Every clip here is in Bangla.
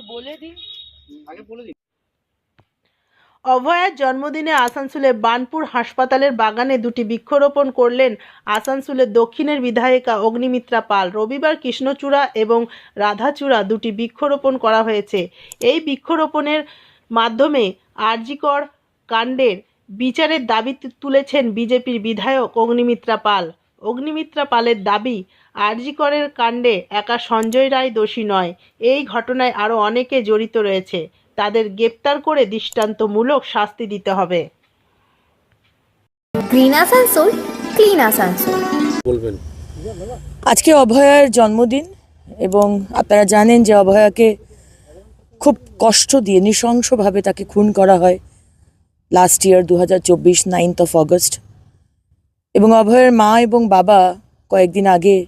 বলে দিন। আগে বলে দিন। অভয়ার জন্মদিনে আসানসোলে বানপুর হাসপাতালের বাগানে দুটি বৃক্ষরোপণ করলেন আসানসোলের দক্ষিণের বিধায়িকা অগ্নিমিত্রা পাল। রবিবার কৃষ্ণচূড়া এবং রাধাচূড়া দুটি বৃক্ষরোপণ করা হয়েছে। এই বৃক্ষরোপণের মাধ্যমে আরজিকর কাণ্ডের বিচারের দাবি তুলেছেন বিজেপির বিধায়ক অগ্নিমিত্রা পাল। অগ্নিমিত্রা পালের দাবি আরজিকরের কাণ্ডে একা সঞ্জয় রায় দোষী নয়। এই ঘটনায় আরও অনেকে জড়িত রয়েছে। তাদের গ্রেপ্তার করে দৃষ্টান্তমূলক শাস্তি দিতে হবে। গ্রিন আসানসোল ক্লিন আসানসোল বলবেন। আজকে অভয়ার জন্মদিন এবং আপনারা জানেন যে অভয়াকে খুব কষ্ট দিয়ে নৃশংসভাবে তাকে খুন করা হয়। লাস্ট ইয়ার দু হাজার চব্বিশ নাইনথ অফ অগস্ট এবং অভয়ের মা এবং বাবা কয়েকদিন আগে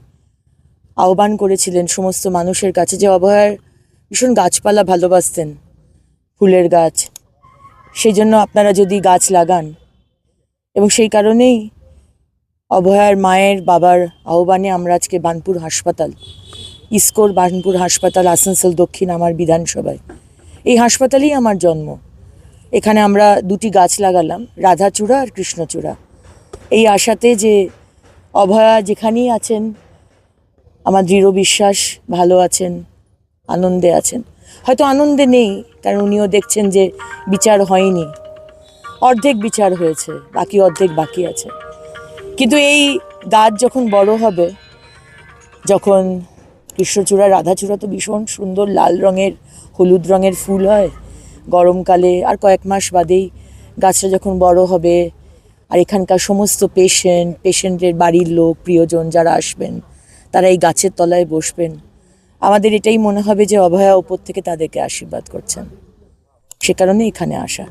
আহ্বান করেছিলেন সমস্ত মানুষের কাছে যে অভয়ার ভীষণ গাছপালা ভালোবাসতেন, ফুলের গাছ। সেই জন্য আপনারা যদি গাছ লাগান। এবং সেই কারণেই অভয়ার মায়ের বাবার আহ্বানে আমরা আজকে বানপুর হাসপাতাল, ইস্কোর বানপুর হাসপাতাল, আসানসোল, দক্ষিণ আমার বিধানসভায়। এই হাসপাতালেই আমার জন্ম। এখানে আমরা দুটি গাছ লাগালাম, রাধাচূড়া আর কৃষ্ণচূড়া। এই আশাতে যে অভয়া যেখানেই আছেন, আমার দৃঢ় বিশ্বাস, ভালো আছেন, আনন্দে আছেন। হয়তো আনন্দে নেই, কারণ উনিও দেখছেন যে বিচার হয়নি। অর্ধেক বিচার হয়েছে, বাকি অর্ধেক বাকি আছে। কিন্তু এই গাছ যখন বড় হবে, যখন কৃষ্ণচূড়া, রাধাচূড়া তো ভীষণ সুন্দর লাল রঙের, হলুদ রঙের ফুল হয়, গরমকালে আর কয়েক মাস বাদেই গাছটা যখন বড় হবে আর এখানকার সমস্ত পেশেন্ট পেশেন্টের বাড়ির লোক, প্রিয়জন যারা আসবেন, তারা এই গাছের তলায় বসবেন। আমাদের এটাই মনে হবে যে অভয়া ওপর থেকে তাদেরকে আশীর্বাদ করছেন। সে কারণে এখানে আসা।